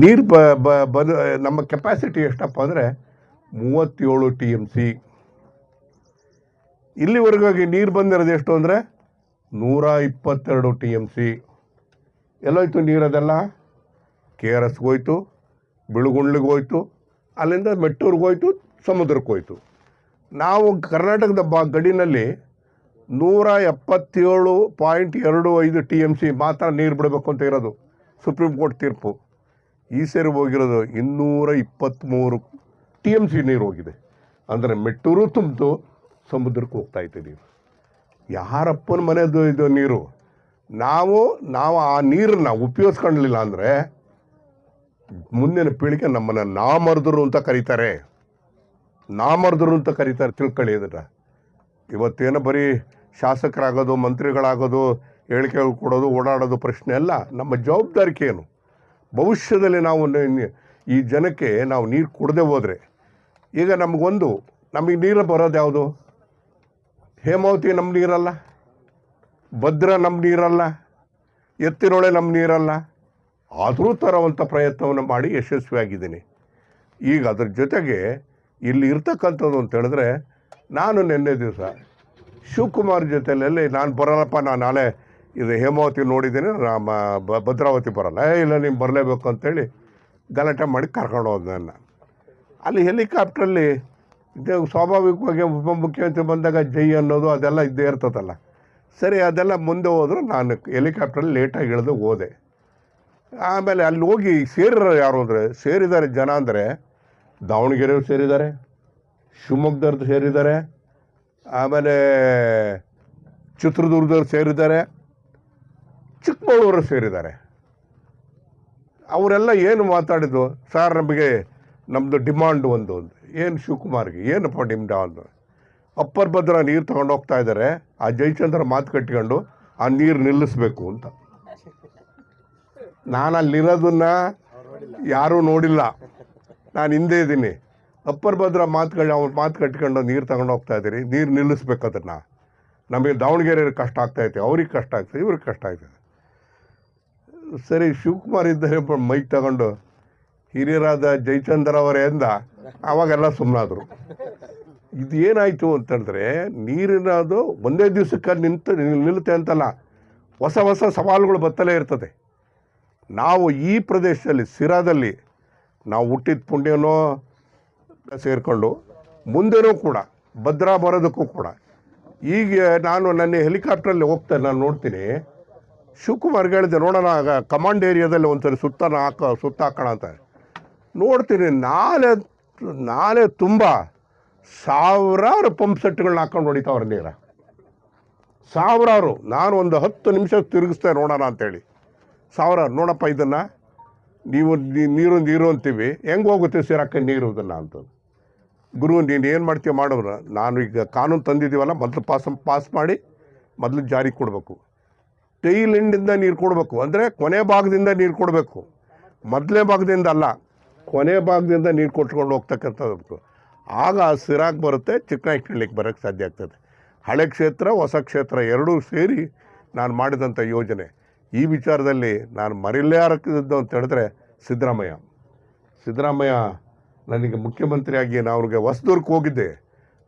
ನೀರು ಬ ಬ ಬದು ನಮ್ಮ ಕೆಪಾಸಿಟಿ ಎಷ್ಟಪ್ಪ ಅಂದರೆ ಮೂವತ್ತೇಳು ಟಿ ಎಂ ಸಿ ಇಲ್ಲಿವರೆಗಾಗಿ ನೀರು ಬಂದಿರೋದು ಎಷ್ಟು ಅಂದರೆ ನೂರ ಇಪ್ಪತ್ತೆರಡು ಟಿ ಎಂ ಸಿ ಎಲ್ಲೋಯ್ತು ನೀರದೆಲ್ಲ ಕೆ ಆರ್ ಎಸ್ಗೆ ಹೋಯ್ತು, ಬಿಳುಗುಂಡ್ಲಿಗೆ ಹೋಯ್ತು, ಅಲ್ಲಿಂದ ಮೆಟ್ಟೂರಿಗೆ ಹೋಯ್ತು, ಸಮುದ್ರಕ್ಕೆ ಹೋಯ್ತು. ನಾವು ಕರ್ನಾಟಕದ ಬ ಗಡಿನಲ್ಲಿ ನೂರ ಎಪ್ಪತ್ತೇಳು ಪಾಯಿಂಟ್ ಎರಡು ಐದು ಟಿ ಎಂ ಸಿ ಮಾತ್ರ ನೀರು ಬಿಡಬೇಕು ಅಂತ ಇರೋದು, ಸುಪ್ರೀಂ ಕೋರ್ಟ್ ತೀರ್ಪು. ಈ ಸೇರಿ ಹೋಗಿರೋದು ಇನ್ನೂರ ಇಪ್ಪತ್ತ್ಮೂರು ಟಿ ಎಂ ಸಿ ನೀರು ಹೋಗಿದೆ. ಅಂದರೆ ಮೆಟ್ಟೂರು ತುಂಬಿತು ಸಮುದ್ರಕ್ಕೆ ಹೋಗ್ತಾ ನೀರು ಯಾರಪ್ಪನ ಮನೆದು ಇದು ನೀರು? ನಾವು ನಾವು ಆ ನೀರನ್ನು ಉಪಯೋಗಿಸ್ಕೊಳ್ಳಲಿಲ್ಲ ಅಂದರೆ ಮುಂದಿನ ಪೀಳಿಗೆ ನಮ್ಮನ್ನು ನಾಮರ್ದರು ಅಂತ ಕರೀತಾರೆ. ನಾಮರ್ದರು ಅಂತ ಕರೀತಾರೆ. ತಿಳ್ಕೊಳ್ಳಿ ಇದನ್ನು. ಇವತ್ತೇನು ಬರೀ ಶಾಸಕರಾಗೋದು, ಮಂತ್ರಿಗಳಾಗೋದು, ಹೇಳಿಕೆ ಕೊಡೋದು, ಓಡಾಡೋದು ಪ್ರಶ್ನೆ ಅಲ್ಲ. ನಮ್ಮ ಜವಾಬ್ದಾರಿಕೆ ಏನು? ಭವಿಷ್ಯದಲ್ಲಿ ನಾವು ಈ ಜನಕ್ಕೆ ನಾವು ನೀರು ಕುಡದೆ ಹೋದರೆ, ಈಗ ನಮಗೊಂದು, ನಮಗೆ ನೀರು ಬರೋದು ಯಾವುದು? ಹೇಮಾವತಿ ನಮ್ಮ ನೀರಲ್ಲ? ಭದ್ರ ನಮ್ಮ ನೀರಲ್ಲ, ಎತ್ತಿನೊಳೆ ನಮ್ಮ ನೀರಲ್ಲ. ಆದರೂ ತರುವಂಥ ಪ್ರಯತ್ನವನ್ನು ಮಾಡಿ ಯಶಸ್ವಿಯಾಗಿದ್ದೀನಿ. ಈಗ ಅದ್ರ ಜೊತೆಗೆ ಇಲ್ಲಿ ಇರ್ತಕ್ಕಂಥದ್ದು ಅಂತ ಹೇಳಿದ್ರೆ, ನಾನು ನಿನ್ನೆ ದಿವಸ ಶಿವಕುಮಾರ್ ಜೊತೆಯಲ್ಲಿ ನಾನು ಬರಲ್ಲಪ್ಪ, ನಾನು ನಾಳೆ ಇದು ಹೇಮಾವತಿ ನೋಡಿದ್ದೀನಿ, ರಾಮ ಭದ್ರಾವತಿ ಬರಲ್ಲ. ಇಲ್ಲ ನೀವು ಬರಲೇಬೇಕು ಅಂತೇಳಿ ಗಲಾಟೆ ಮಾಡಿ ಕರ್ಕೊಂಡು ಹೋದ ನನ್ನ ಅಲ್ಲಿ ಹೆಲಿಕಾಪ್ಟ್ರಲ್ಲಿ ಸ್ವಾಭಾವಿಕವಾಗಿ ಉಪಮುಖ್ಯಮಂತ್ರಿ ಬಂದಾಗ ಜೈ ಅನ್ನೋದು ಅದೆಲ್ಲ ಇದ್ದೇ ಇರ್ತದಲ್ಲ. ಸರಿ, ಅದೆಲ್ಲ ಮುಂದೆ ಹೋದ್ರು ನಾನು ಹೆಲಿಕಾಪ್ಟ್ರಲ್ಲಿ ಲೇಟಾಗಿ ಇಳಿದು ಹೋದೆ. ಆಮೇಲೆ ಅಲ್ಲಿ ಹೋಗಿ ಸೇರಿರೋ ಯಾರು ಅಂದರೆ, ಸೇರಿದ್ದಾರೆ ಜನ ಅಂದರೆ ದಾವಣಗೆರೆಯವ್ರು ಸೇರಿದ್ದಾರೆ ಶಿವಮೊಗ್ಗದವ್ರದ್ದು ಸೇರಿದ್ದಾರೆ, ಆಮೇಲೆ ಚಿತ್ರದುರ್ಗದವ್ರು ಸೇರಿದ್ದಾರೆ, ಚಿಕ್ಕಮಗಳೂರು ಸೇರಿದ್ದಾರೆ. ಅವರೆಲ್ಲ ಏನು ಮಾತಾಡಿದ್ದು ಸರ್ ನಮಗೆ ನಮ್ಮದು ಡಿಮಾಂಡ್ ಒಂದು. ಏನು ಶಿವಕುಮಾರ್ಗೆ, ಏನಪ್ಪ ಡಿಮಾಂಡ್ ಅಪ್ಪರ್ ಭದ್ರ ನೀರು ತಗೊಂಡು ಹೋಗ್ತಾ ಇದ್ದಾರೆ ಆ ಜಯಚಂದ್ರ ಮಾತು ಕಟ್ಕೊಂಡು ಆ ನೀರು ನಿಲ್ಲಿಸ್ಬೇಕು ಅಂತ. ನಾನು ಅಲ್ಲಿರೋದನ್ನ ಯಾರೂ ನೋಡಿಲ್ಲ. ನಾನು ಹಿಂದೆ ಇದ್ದೀನಿ. ಅಪ್ಪರ್ ಭದ್ರ ಮಾತುಗಳು ಅವ್ರ ಮಾತು ಕಟ್ಕೊಂಡು ನೀರು ತಗೊಂಡು ಹೋಗ್ತಾ ಇದ್ದೀರಿ, ನೀರು ನಿಲ್ಲಿಸ್ಬೇಕು ಅದನ್ನು. ನಮಗೆ ದಾವಣಗೆರೆ ಕಷ್ಟ ಆಗ್ತಾ ಇದೆ ಅವ್ರಿಗೆ ಕಷ್ಟ ಆಗ್ತದೆ ಇವ್ರಿಗೆ ಕಷ್ಟ ಆಗ್ತದೆ ಸರಿ, ಶಿವಕುಮಾರ್ ಇದ್ದರೆ ಮೈಕ್ ತಗೊಂಡು. ಹಿರಿಯರಾದ ಜಯಚಂದ್ರ ಅವರೇ ಅಂದ, ಅವಾಗೆಲ್ಲ ಸುಮ್ಮನಾದರು ಇದು ಏನಾಯಿತು ಅಂತಂದರೆ ನೀರಿನದು ಒಂದೇ ದಿವಸಕ್ಕೆ ನಿಂತು ನಿಲ್ಲುತ್ತೆ ಅಂತಲ್ಲ. ಹೊಸ ಹೊಸ ಸವಾಲುಗಳು ಬತ್ತಲೇ ಇರ್ತದೆ. ನಾವು ಈ ಪ್ರದೇಶದಲ್ಲಿ, ಸಿರಾದಲ್ಲಿ ನಾವು ಹುಟ್ಟಿದ ಪುಣ್ಯನೋ ಸೇರಿಕೊಂಡು ಮುಂದೆನೂ ಕೂಡ, ಭದ್ರಾ ಬರೋದಕ್ಕೂ ಕೂಡ ಈಗ ನಾನು ನನ್ನ ಹೆಲಿಕಾಪ್ಟ್ರಲ್ಲಿ ಹೋಗ್ತೇನೆ, ನಾನು ನೋಡ್ತೀನಿ. ಶಿವಕುಮಾರ್ ಹೇಳಿದೆ, ನೋಡೋಣ, ಆಗ ಕಮಾಂಡ್ ಏರಿಯಾದಲ್ಲಿ ಒಂದ್ಸರಿ ಸುತ್ತ ಹಾಕ, ಸುತ್ತ ಹಾಕೋಣ ಅಂತ. ನೋಡ್ತೀನಿ ನಾಳೆ ನಾಳೆ ತುಂಬ ಸಾವಿರಾರು ಪಂಪ್ ಸೆಟ್ಗಳನ್ನ ಹಾಕೊಂಡು ಹೊಡಿತಾವ್ರೆ ನೀರ. ಸಾವಿರಾರು. ನಾನು ಒಂದು ಹತ್ತು ನಿಮಿಷ ತಿರುಗಿಸ್ತೇನೆ ನೋಡೋಣ ಅಂತೇಳಿ. ಸಾವಿರಾರು. ನೋಡಪ್ಪ, ಇದನ್ನು ನೀವು ನೀರು ನೀರು ಅಂತೀವಿ. ಹೆಂಗೆ ಹೋಗುತ್ತೆ ಸೇರಕ್ಕೆ ನೀರು ಇದನ್ನು ಅಂತ. ಗುರು, ನೀನು ಏನು ಮಾಡ್ತೀಯ ಮಾಡೋರು ನಾನು ಈಗ ಕಾನೂನು ತಂದಿದ್ದೀವಲ್ಲ, ಮೊದಲು ಪಾಸ್ ಪಾಸ್ ಮಾಡಿ ಮೊದಲು ಜಾರಿಗೆ ಕೊಡಬೇಕು. ಟೈಲ್ ಎಂಡಿಂದ ನೀರು ಕೊಡಬೇಕು. ಅಂದರೆ ಕೊನೆ ಭಾಗದಿಂದ ನೀರು ಕೊಡಬೇಕು. ಮೊದಲನೇ ಭಾಗದಿಂದ ಅಲ್ಲ, ಕೊನೆ ಭಾಗದಿಂದ ನೀರು ಕೊಟ್ಕೊಂಡು ಹೋಗ್ತಕ್ಕಂಥದ್ದು. ಆಗ ಸಿರಾಗ್ ಬರುತ್ತೆ ಚಿಕ್ಕನಾಯ್ಕಳ್ಳಿಗೆ ಬರೋಕ್ಕೆ ಸಾಧ್ಯ ಆಗ್ತದೆ. ಹಳೆ ಕ್ಷೇತ್ರ ಹೊಸ ಕ್ಷೇತ್ರ ಎರಡೂ ಸೇರಿ ನಾನು ಮಾಡಿದಂಥ ಯೋಜನೆ. ಈ ವಿಚಾರದಲ್ಲಿ ನಾನು ಮರಿಲಾರಕ್ಕಿದ್ದು ಅಂತ ಹೇಳಿದ್ರೆ ಸಿದ್ದರಾಮಯ್ಯ. ಸಿದ್ದರಾಮಯ್ಯ ನನಗೆ ಮುಖ್ಯಮಂತ್ರಿಯಾಗಿ ನಾನು ಅವ್ರಿಗೆ ಹೊಸದುರ್ಗಕ್ಕೆ ಹೋಗಿದ್ದೆ.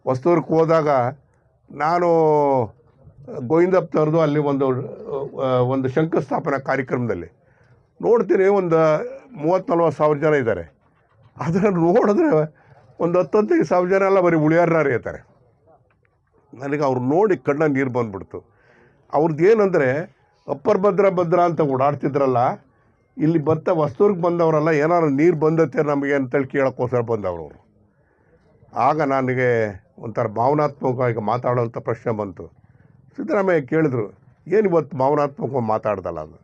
ಹೊಸದುರ್ಗಕ್ಕೆ ಹೋದಾಗ ನಾನು ಗೋವಿಂದಪ್ಪನವ್ರದ್ದು ಅಲ್ಲಿ ಒಂದು ಆ, ಒಂದು ಶಂಕುಸ್ಥಾಪನಾ ಕಾರ್ಯಕ್ರಮದಲ್ಲಿ. ನೋಡ್ತೀನಿ ಒಂದು ಮೂವತ್ತು ನಲ್ವತ್ತು ಸಾವಿರ ಜನ ಇದ್ದಾರೆ. ಅದನ್ನು ನೋಡಿದ್ರೆ ಒಂದು ಹತ್ತೊಂದೈದು ಸಾವಿರ ಜನ ಎಲ್ಲ ಬರೀ ಉಳಿಯಾರ ಇರ್ತಾರೆ ನನಗೆ ಅವ್ರು ನೋಡಿ ಕಣ್ಣ ನೀರು ಬಂದ್ಬಿಡ್ತು. ಅವ್ರದ್ದು ಏನಂದರೆ, ಅಪ್ಪರ್ ಭದ್ರ ಭದ್ರ ಅಂತ ಓಡಾಡ್ತಿದ್ರಲ್ಲ, ಇಲ್ಲಿ ಬತ್ತ ವಸ್ತೂರ್ಗೆ ಬಂದವರಲ್ಲ ಏನಾದ್ರು ನೀರು ಬಂದತ್ತೆ ನಮಗೆ ಅಂತೇಳಿ ಕೇಳೋಕ್ಕೋಸ್ಕರ ಬಂದವರು ಅವರು. ಆಗ ನನಗೆ ಒಂಥರ ಭಾವನಾತ್ಮಕವಾಗಿ ಮಾತಾಡೋವಂಥ ಪ್ರಶ್ನೆ ಬಂತು. ಸಿದ್ದರಾಮಯ್ಯ ಕೇಳಿದ್ರು, ಏನು ಇವತ್ತು ಭಾವನಾತ್ಮಕವಾಗಿ ಮಾತಾಡ್ದಲ್ಲ? ಅದು.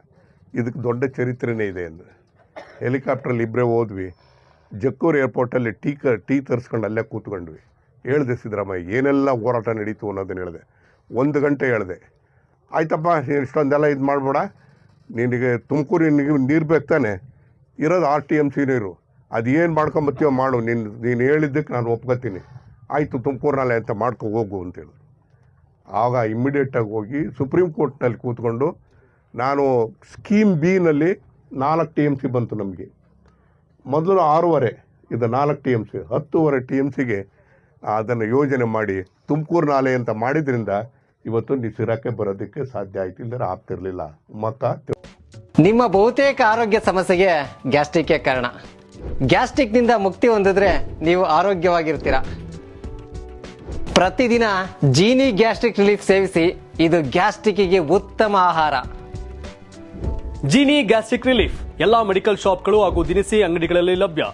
ಇದಕ್ಕೆ ದೊಡ್ಡ ಚರಿತ್ರೆನೇ ಇದೆ ಎಂದು ಹೆಲಿಕಾಪ್ಟ್ರಲ್ಲಿ ಇಬ್ಬರೇ ಹೋದ್ವಿ. ಜಕ್ಕೂರು ಏರ್ಪೋರ್ಟಲ್ಲಿ ಟೀ ಕ, ಟೀ ತರಿಸ್ಕೊಂಡು ಅಲ್ಲೇ ಕೂತ್ಕೊಂಡ್ವಿ. ಹೇಳಿದೆ ಸಿದ್ದರಾಮಯ್ಯ, ಏನೆಲ್ಲ ಹೋರಾಟ ನಡೀತು ಅನ್ನೋದನ್ನು ಹೇಳಿದೆ. ಒಂದು ಗಂಟೆ ಹೇಳಿದೆ. ಆಯ್ತಪ್ಪ, ನೀನು ಇಷ್ಟೊಂದೆಲ್ಲ ಇದು ಮಾಡಬೇಡ. ನಿನಗೆ ತುಮಕೂರಿನಿಗೆ ನೀರು ಬೇಕು ಇರೋದು ಆರ್ ಟಿ ಎಂ ಸಿ ನೀರು. ಅದು ಏನು ಮಾಡ್ಕೊಂಬತ್ತೀವೋ ಮಾಡು. ನೀನು ನೀನು ಹೇಳಿದ್ದಕ್ಕೆ ನಾನು ಒಪ್ಕೊತೀನಿ. ಆಯಿತು, ತುಮಕೂರಿನಲ್ಲೇ ಅಂತ ಮಾಡ್ಕೊ, ಹೋಗು ಅಂತೇಳಿ ಆಗ ಇಮ್ಮಿಡಿಯೇಟಾಗಿ ಹೋಗಿ ಸುಪ್ರೀಂ ಕೋರ್ಟ್ನಲ್ಲಿ ಕೂತ್ಕೊಂಡು ನಾನು ಸ್ಕೀಮ್ ಬಿನಲ್ಲಿ ನಾಲ್ಕು ಟಿ ಎಂ ಸಿ ಬಂತು ನಮಗೆ. ಮೊದಲು ಆರೂವರೆ ಇದು ನಾಲ್ಕು ಟಿ ಎಂ ಸಿ ಹತ್ತೂವರೆ ಟಿ ಎಂ ಸಿಗೆ ಅದನ್ನು ಯೋಜನೆ ಮಾಡಿ ತುಮಕೂರು ನಾಲೆ ಅಂತ ಮಾಡಿದ್ರಿಂದ ಇವತ್ತು ನಿಸಿರಾಕೆ ಬರೋದಕ್ಕೆ ಸಾಧ್ಯ ಆಯ್ತು ಇಲ್ಲದ್ರೆ ಆಗ್ತಿರ್ಲಿಲ್ಲ. ಮಕ್ಕ ನಿಮ್ಮ ಬಹುತೇಕ ಆರೋಗ್ಯ ಸಮಸ್ಯೆಗೆ ಗ್ಯಾಸ್ಟ್ರಿಕ್ ಕಾರಣ. ಗ್ಯಾಸ್ಟ್ರಿಕ್ನಿಂದ ಮುಕ್ತಿ ಹೊಂದಿದ್ರೆ ನೀವು ಆರೋಗ್ಯವಾಗಿರ್ತೀರ. ಪ್ರತಿದಿನ ಜೀನಿ ಗ್ಯಾಸ್ಟ್ರಿಕ್ ರಿಲೀಫ್ ಸೇವಿಸಿ ಇದು ಗ್ಯಾಸ್ಟ್ರಿಕ್ಗೆ ಉತ್ತಮ ಆಹಾರ. Jeeni gastric relief. ಎಲ್ಲಾ ಮೆಡಿಕಲ್ ಶಾಪ್ಗಳು ಹಾಗೂ ದಿನಸಿ ಅಂಗಡಿಗಳಲ್ಲಿ ಲಭ್ಯ.